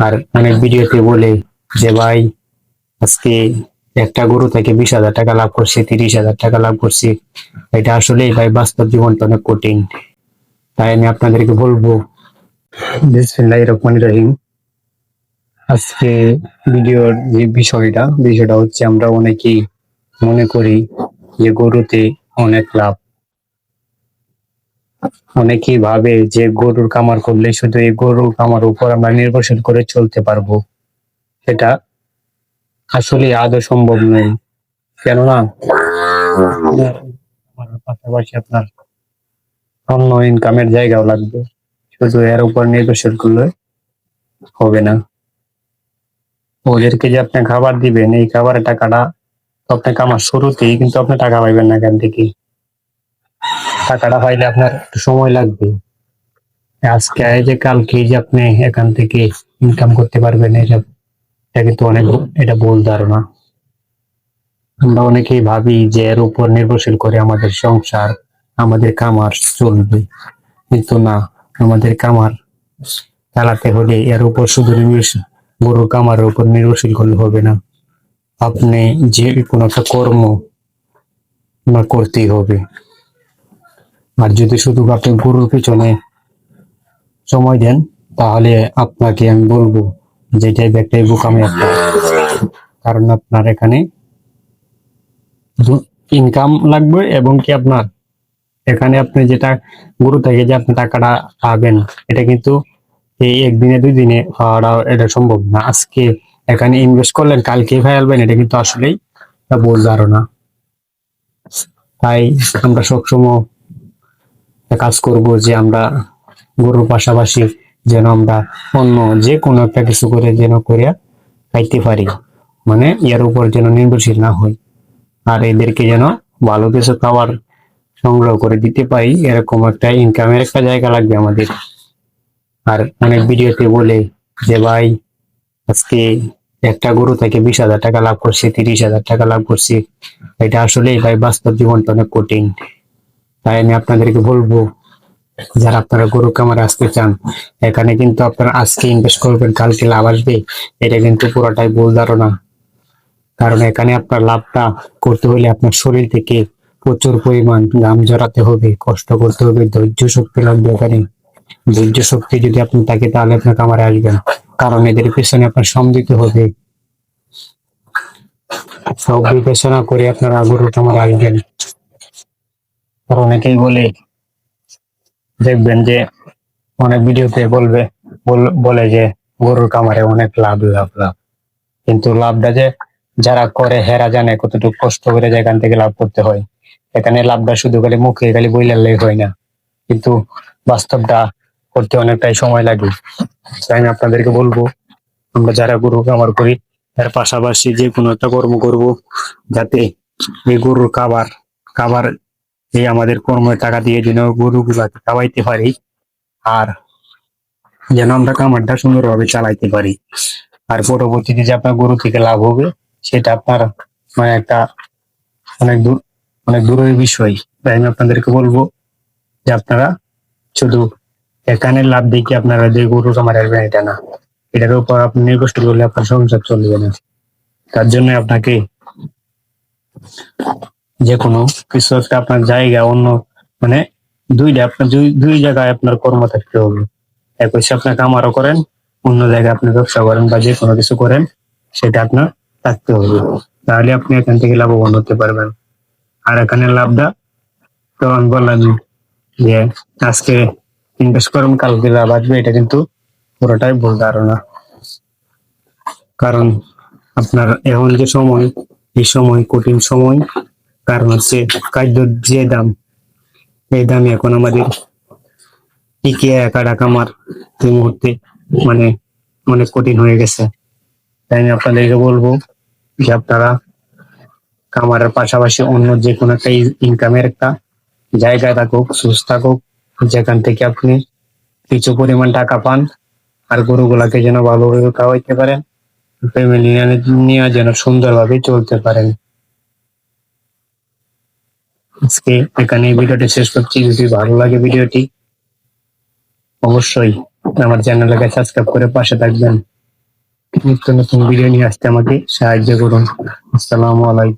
আর অনেক ভিডিওতে বলে যে, ভাই, আজকে একটা গরু থেকে বিশ হাজার টাকা লাভ করছি, তিরিশ হাজার টাকা লাভ করছি। এটা আসলে ভাই বাস্তব জীবনটা অনেক কঠিন। তাই আমি আপনাদেরকে বলব রহিম। আজকে ভিডিওর যে বিষয়টা বিষয়টা হচ্ছে আমরা অনেকেই মনে করি যে গরুতে অনেক লাভ। অনেকেই ভাবে যে গরুর কামার করলে শুধু এই গরুর কামার উপর আমরা নির্ভরশীল করে চলতে পারব। এটা আসলে আদৌ সম্ভব নয়। কেননা পাশাপাশি আপনার অন্য ইনকামের জায়গাও লাগবে। শুধু এর উপর নির্ভরশীল করলে হবে না। ওদেরকে যে আপনি খাবার দিবেন, এই খাবারের টাকাটা তো আপনাকে আমার শুরুতেই কিন্তু আপনি টাকা পাইবেন না এখান থেকে। টাকাটা পাইলে আপনার একটু সময় লাগবে। আজকে যে কালকে যে আপনি এখান থেকে ইনকাম করতে পারবেন এটা এটা কিন্তু অনেক এটা ভুল ধারণা। আমরা অনেকেই ভাবি যে এর উপর নির্ভরশীল করে আমাদের সংসার, আমাদের কামার চলবে। কিন্তু না, আমাদের কামার চালাতে হলে এর উপর শুধু নির্ভরশীল গরু কামারের উপর নির্ভরশীল করলে হবে না। আপনি যে কোনো একটা কর্ম করতেই হবে। আর যদি শুধু আপনি গরুর পিছনে সময় দেন, তাহলে আপনাকে আমি বলব যে এটাই একটাই বোকামি একটা। কারণ আপনার এখানে ইনকাম লাগবে এবং কি আপনার এখানে আপনি যেটা গরু থেকে যে আপনি টাকাটা পাবেন এটা কিন্তু এই একদিনে দুই দিনে পাওয়াটা এটা সম্ভব না। আজকে এখানে ইনভেস্ট করলেন, কালকে ফেলবেন এটা কিন্তু আসলেই ভুল ধারণা। তাই আমরা সবসময় কাজ করব যে আমরা গরুর পাশাপাশি যেন আমরা অন্য যে কোনো একটা কিছু করে যেন করিয়া খাইতে পারি। মানে এর উপর যেন নির্ভরশীল না হই। আর এদেরকে যেন ভালো কিছু খাবার সংগ্রহ করে দিতে পারি, এরকম একটা ইনকামের একটা জায়গা লাগবে আমাদের। আর অনেক ভিডিওতে বলে যে, ভাই, আজকে একটা গরু থেকে বিশ হাজার টাকা লাভ করছি, তিরিশ হাজার টাকা লাভ করছি। এটা আসলে ভাই বাস্তব জীবনটা অনেক কঠিন। তাই আমি আপনাদেরকে বলব, যারা আপনারা গরু কামারে আসতে চান, এখানে কিন্তু আপনারা আজকে ইনভেস্ট করবেন, কালকে লাভ আসবে, এটা কিন্তু পুরোটাই ভুল ধারণা। কারণ এখানে আপনার লাভটা করতে হলে আপনার শরীর থেকে প্রচুর পরিমাণ ঘাম জড়াতে হবে, কষ্ট করতে হবে, ধৈর্য শক্তি লাগবে এখানে। ধৈর্য শক্তি যদি আপনি থাকে, তাহলে আপনার কামারে আসবেন কারণ এদের পেছনে আপনার শ্রম দিতে হবে। সব বিবেচনা করে আপনারা গরুর কামারে আসবেন। আর অনেকেই বলে, দেখবেন যে অনেক ভিডিওতে বলবে, বল- যে গরুর কামারে অনেক লাভ লাভ লাভ। কিন্তু লাভটা যে যারা করে, হেরা জানে কতটুকু কষ্ট করে যে এখান থেকে লাভ করতে হয়। এখানে লাভটা শুধু খালি মুখে, খালি বইলালেই হয় না। কিন্তু বাস্তবটা করতে অনেকটাই সময় লাগে। তাই আমি আপনাদেরকে বলব, আমরা যারা গরু কামার করি, এর পাশাপাশি যে কোনো একটা কর্ম করব, যাতে এই গরুর খাবার খাবার এই আমাদের কর্মের টাকা দিয়ে যেন গরুগুলাকে খাওয়াইতে পারি আর যেন আমরা কামারটা সুন্দরভাবে চালাইতে পারি। আর পরবর্তীতে যে আপনার গরু থেকে লাভ হবে, সেটা আপনার মানে একটা অনেক দূর, অনেক দূরের বিষয়। তাই আমি আপনাদেরকে বলব যে আপনারা শুধু এখানে লাভ দেখে আপনারা যে গরু কামার আসবেন এটা না। এটার উপর আপনি নির্ভরশীল করলে আপনার সংসার চলবে না। তার জন্য আপনাকে যে কোনো কিছু একটা আপনার জায়গা, অন্য মানে দুইটা আপনার দুই জায়গায় আপনার কর্ম থাকতে হবে। এক হচ্ছে আপনার কামারও করেন, অন্য জায়গায় আপনি ব্যবসা করেন বা যে কোনো কিছু করেন, সেটা আপনার থাকতে হবে। তাহলে আপনি এখান থেকে লাভবান হতে পারবেন। আর এখানে লাভটা তো আমি বললাম যে আজকে ইনভেস্ট করুন কালকে লাভ আসবে, এটা কিন্তু পুরোটাই ভুল ধারণা। কারণ আপনার এখন যে সময়, এই সময় কঠিন সময় কারণ হচ্ছে খাদ্যর যে দাম, এই দামে এখন আমাদের টিকে একা টাকা আমার এই মুহূর্তে মানে অনেক কঠিন হয়ে গেছে। তাই আমি আপনাদেরকে বলব যে আপনারা কামারের পাশাপাশি অন্য যে কোনো একটা ইনকামের একটা জায়গায় থাকুক, সুস্থ থাকুক, যেখান থেকে আপনি কিছু পরিমাণ টাকা পান আর গরুগুলাকে যেন ভালোভাবে খাওয়াইতে পারেন ফ্যামিলি নিয়ে যেন সুন্দরভাবে চলতে পারেন। আজকে এখানে ভিডিওটি শেষ করছি। যদি ভালো লাগে ভিডিওটি, অবশ্যই আমার চ্যানেলকে সাবস্ক্রাইব করে পাশে থাকবেন। নিত্য নতুন ভিডিও নিয়ে আসতে আমাকে সাহায্য করুন। আসসালামু আলাইকুম।